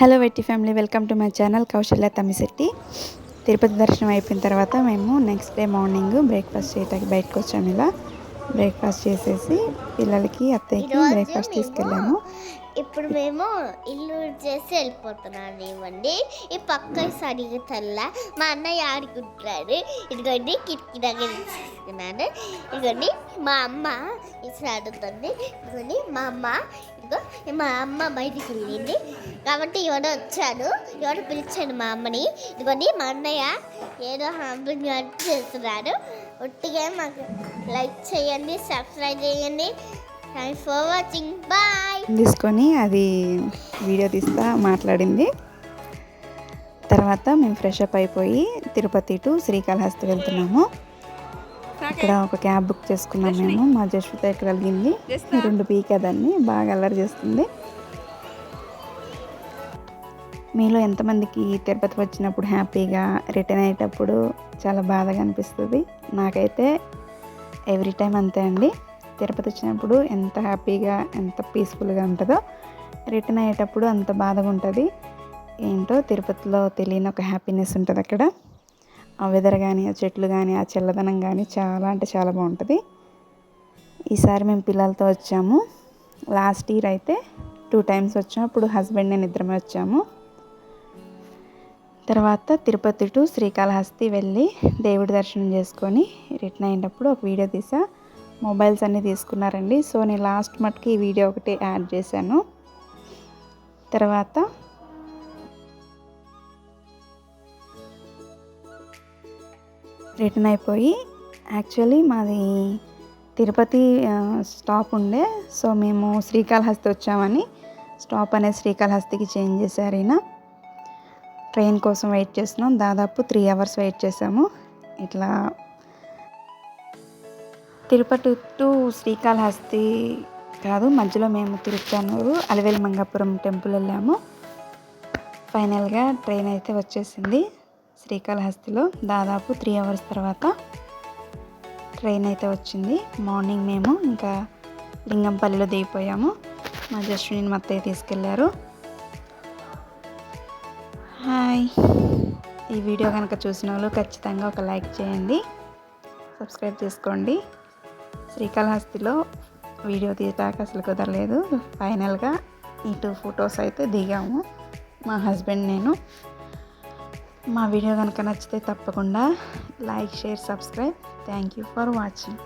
Hello వెట్టి family welcome to my channel Kausalya Tammisetti. Tirupati దర్శనం అయిపోయిన తర్వాత మేము నెక్స్ట్ డే మార్నింగ్ బ్రేక్ఫాస్ట్ చేయడానికి బయటకు వచ్చాము ఇలా. బ్రేక్ఫాస్ట్ చేసేసి పిల్లలకి అత్తయ్యకి బ్రేక్ఫాస్ట్ తీసుకెళ్ళాము. ఇప్పుడు మేము ఇల్లు చేసి వెళ్ళిపోతున్నాను ఇవ్వండి ఈ పక్క సరిగా తెల్ల. మా అన్నయ్య ఆడుకుంటున్నాడు ఇదిగోండి కిటికీ దగ్గర ఇదిగోండి మా అమ్మ ఇట్లా ఆడుతుంది ఇదిగోండి మా అమ్మ మా అమ్మ బయటికి వెళ్ళింది. కాబట్టి ఎవడో వచ్చాడు. ఎవడో పిలిచాడు మా అమ్మని. ఇదిగోండి మా అన్నయ్య ఏదో హాంబింగ్ చేస్తున్నాడు. ఒట్టిగా మాకు లైక్ చేయండి సబ్స్క్రైబ్ చేయండి. థ్యాంక్స్ ఫర్ వాచింగ్ బాయ్ తీసుకొని అది వీడియో తీస్తా మాట్లాడింది. తర్వాత మేము ఫ్రెష్ అప్ అయిపోయి తిరుపతి టు శ్రీకాళహస్తి వెళ్తున్నాము. ఇక్కడ ఒక క్యాబ్ బుక్ చేసుకున్నాం మేము. మా జస్విత ఇక్కడ కలిగింది. రెండు పీకేదాన్ని బాగా అల్లరి చేస్తుంది. మీలో ఎంతమందికి తిరుపతి వచ్చినప్పుడు హ్యాపీగా రిటర్న్ అయ్యేటప్పుడు చాలా బాధగా అనిపిస్తుంది? నాకైతే ఎవ్రీ టైం అంతే అండి. తిరుపతి వచ్చినప్పుడు ఎంత హ్యాపీగా ఎంత పీస్ఫుల్గా ఉంటుందో రిటర్న్ అయ్యేటప్పుడు అంత బాధగా ఉంటుంది. ఏంటో తిరుపతిలో తెలియని ఒక హ్యాపీనెస్ ఉంటుంది అక్కడ. వెదర్ కానీ ఆ చెట్లు కానీ ఆ చల్లదనం కానీ చాలా అంటే చాలా బాగుంటుంది. ఈసారి మేము పిల్లలతో వచ్చాము. లాస్ట్ ఇయర్ అయితే టూ టైమ్స్ వచ్చాము అప్పుడు హస్బెండ్ నేను ఇద్దరమే వచ్చాము. తర్వాత తిరుపతి టు శ్రీకాళహస్తి వెళ్ళి దేవుడి దర్శనం చేసుకొని రిటర్న్ అయినప్పుడు ఒక వీడియో తీసా. మొబైల్స్ అన్నీ తీసుకున్నారండి. సో నేను లాస్ట్ మటుకి ఈ వీడియో ఒకటి యాడ్ చేశాను. తర్వాత రిటర్న్ అయిపోయి యాక్చువల్లీ మాది తిరుపతి స్టాప్ ఉండే. సో మేము శ్రీకాళహస్తి వచ్చామని స్టాప్ అనేది శ్రీకాళహస్తికి చేంజ్ చేశారు ఈయన. ట్రైన్ కోసం వెయిట్ చేస్తున్నాం. దాదాపు త్రీ అవర్స్ వెయిట్ చేసాము ఇట్లా తిరుపతి టు శ్రీకాళహస్తి కాదు మధ్యలో మేము తిరుచానూరు అలివేలి మంగాపురం టెంపుల్ వెళ్ళాము. ఫైనల్గా ట్రైన్ అయితే వచ్చేసింది. శ్రీకాళహస్తిలో దాదాపు త్రీ అవర్స్ తర్వాత ట్రైన్ అయితే వచ్చింది. మార్నింగ్ మేము ఇంకా లింగంపల్లిలో దిగిపోయాము. మా జస్విని మా అత్తయ్య తీసుకెళ్ళారు. హాయ్. ఈ వీడియో కనుక చూసిన వాళ్ళు ఖచ్చితంగా ఒక లైక్ చేయండి. సబ్స్క్రైబ్ చేసుకోండి. శ్రీకాళహస్తిలో వీడియో తీయటాక అసలు కుదరలేదు. ఫైనల్గా ఈ టూ ఫొటోస్ అయితే దిగాము. మా హస్బెండ్ నేను. మా వీడియో కనుక నచ్చితే తప్పకుండా like share subscribe. Thank you for watching